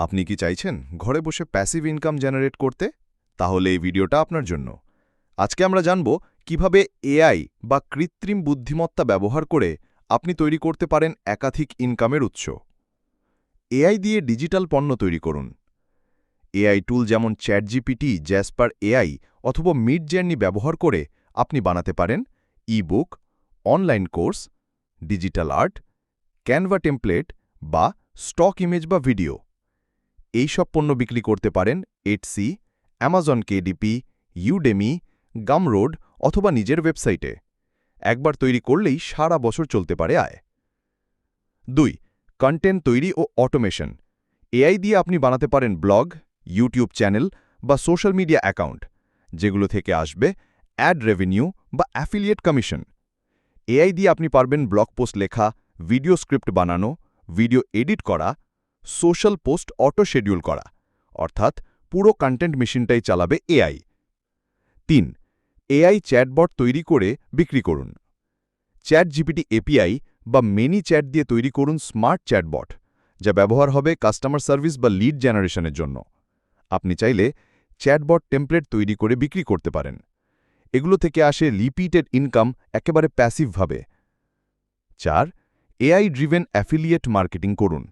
আপনি কি চাইছেন ঘরে বসে প্যাসিভ ইনকাম জেনারেট করতে? তাহলে এই ভিডিওটা আপনার জন্য। আজকে আমরা জানব কীভাবে এআই বা কৃত্রিম বুদ্ধিমত্তা ব্যবহার করে আপনি তৈরি করতে পারেন একাধিক ইনকামের উৎস। এআই দিয়ে ডিজিটাল পণ্য তৈরি করুন। এআই টুল যেমন চ্যাটজিপিটি জ্যাসপার এআই অথবা মিড জার্নি ব্যবহার করে আপনি বানাতে পারেন e book online course digital art Canva template বা স্টক ইমেজ বা ভিডিও এই সব পণ্য বিক্রি করতে পারেন Etsy Amazon KDP Udemy Gumroad অথবা নিজের ওয়েবসাইটে একবার তৈরি করলেই সারা বছর চলতে পারে আয়। দুই কন্টেন্ট তৈরি ও অটোমেশন এআই দিয়ে আপনি বানাতে পারেন ব্লগ ইউটিউব চ্যানেল বা সোশ্যাল মিডিয়া অ্যাকাউন্ট যেগুলো থেকে আসবে অ্যাড রেভিনিউ বা অ্যাফিলিয়েট কমিশন এআই দিয়ে আপনি পারবেন ব্লগ পোস্ট লেখা ভিডিও স্ক্রিপ্ট বানানো ভিডিও এডিট করা সোশ্যাল পোস্ট অটো শেডিউল করা, অর্থাৎ পুরো কন্টেন্ট মেশিনটাই চালাবে এআই। তিন, এআই চ্যাটবট তৈরি করে বিক্রি করুন। চ্যাট জিপিটি এপিআই বা মেনি চ্যাট দিয়ে তৈরি করুন স্মার্ট চ্যাটবট, যা ব্যবহার হবে কাস্টমার সার্ভিস বা লিড জেনারেশনের জন্য। আপনি চাইলে চ্যাটবট টেমপ্লেট তৈরি করে বিক্রি করতে পারেন। এগুলো থেকে আসে রিপিটেড ইনকাম একেবারে প্যাসিভভাবে। চার এআই ড্রিভেন অ্যাফিলিয়েট মার্কেটিং করুন।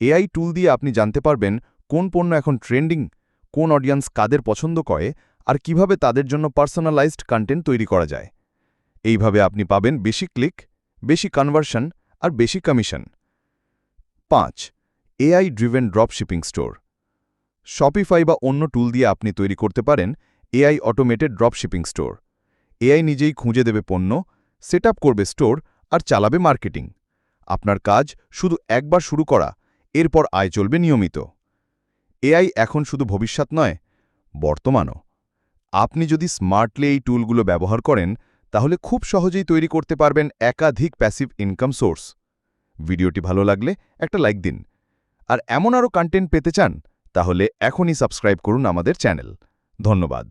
এআই টুল দিয়ে আপনি জানতে পারবেন কোন পণ্য এখন ট্রেন্ডিং, কোন অডিয়েন্স কাদের পছন্দ করে, আর কীভাবে তাদের জন্য পার্সোনালাইজড কন্টেন্ট তৈরি করা যায়। এইভাবে আপনি পাবেন বেশি ক্লিক, বেশি কনভার্সন আর বেশি কমিশন পাঁচ, AI driven dropshipping store Shopify বা অন্য টুল দিয়ে আপনি তৈরি করতে পারেন AI automated dropshipping store AI নিজেই খুঁজে দেবে পণ্য সেট করবে স্টোর আর চালাবে মার্কেটিং আপনার কাজ শুধু একবার শুরু করা এরপর আয় চলবে নিয়মিত। এআই এখন শুধু ভবিষ্যৎ নয়, বর্তমানও। আপনি যদি স্মার্টলি এই টুলগুলো ব্যবহার করেন, তাহলে খুব সহজেই তৈরি করতে পারবেন একাধিক প্যাসিভ ইনকাম সোর্স। ভিডিওটি ভালো লাগলে একটা লাইক দিন। আর এমন আরও কন্টেন্ট পেতে চান, তাহলে এখনই সাবস্ক্রাইব করুন আমাদের চ্যানেল। ধন্যবাদ।